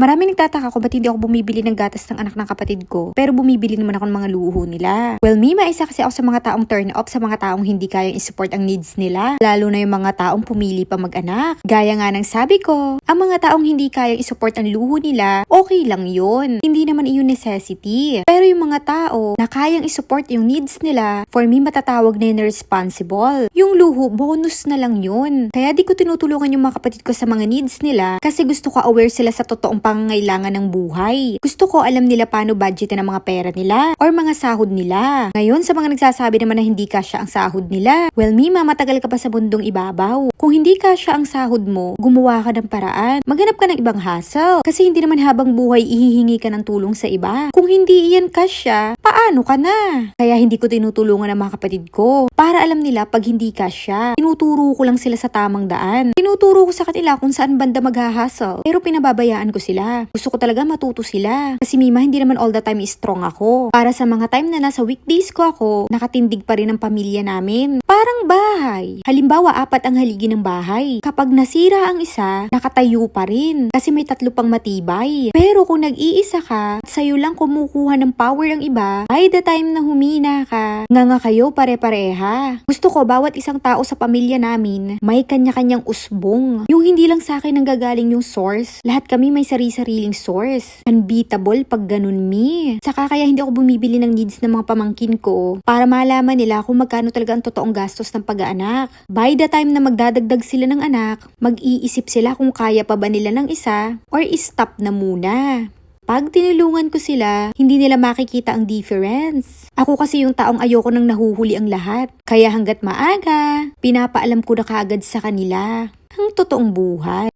Marami nagtataka ko ba't hindi ako bumibili ng gatas ng anak ng kapatid ko, pero bumibili naman ako ng mga luho nila. Well, Mima, isa kasi ako sa mga taong turn off sa mga taong hindi kayang isupport ang needs nila, lalo na yung mga taong pumili pa mag-anak. Gaya nga ng sabi ko, ang mga taong hindi kayang isupport ang luho nila, okay lang yun. Hindi naman iyon necessity. Pero yung mga tao na kayang isupport yung needs nila, for me matatawag na yun responsible. Yung luho, bonus na lang yun. Kaya di ko tinutulungan yung mga kapatid ko sa mga needs nila kasi gusto ko aware sila sa totoong pangangailangan ng buhay. Gusto ko alam nila paano budgetin ang mga pera nila or mga sahod nila. Ngayon, sa mga nagsasabi naman na hindi kasya ang sahod nila, well, Mima, matagal ka pa sa bundong ibabaw. Kung hindi kasya ang sahod mo, gumawa ka ng paraan. Maghanap ka ng ibang hustle. Kasi hindi naman habang buhay ihihingi ka ng tulong sa iba. Kung hindi iyan kasya, paano ka na? Kaya hindi ko tinutulungan ang mga kapatid ko. Para alam nila pag hindi kasya. Tinuturo ko lang sila sa tamang daan. Tinuturo ko sa kanila kung saan banda maghahustle. Pero pinababayaan ko sila. Gusto ko talaga matuto sila. Kasi Mima, hindi naman all the time strong ako. Para sa mga time na nasa weekdays ko ako, nakatindig pa rin ang pamilya namin. Parang bahay. Halimbawa, apat ang haligi ng bahay. Kapag nasira ang isa, nakatayo pa rin. Kasi may tatlo pang matibay. Pero kung nag-iisa ka, at sa'yo lang kumukuha ng power ang iba, by the time na humina ka, nga nga kayo pare-pareha. Gusto ko bawat isang tao sa pamilya namin, may kanya-kanyang usbong. Yung hindi lang sa akin ang gagaling yung source. Lahat kami may sari-sariling source. Unbeatable pag ganun mi. Saka kaya hindi ako bumibili ng needs ng mga pamangkin ko para malaman nila kung magkano talaga ang totoong gastos ng pag-aanak. By the time na magdadagdag sila ng anak, mag-iisip sila kung kaya pa ba nila ng isa or stop na muna. Pag tinulungan ko sila, hindi nila makikita ang difference. Ako kasi yung taong ayoko nang nahuhuli ang lahat. Kaya hanggat maaga, pinapaalam ko na kaagad sa kanila ang totoong buhay.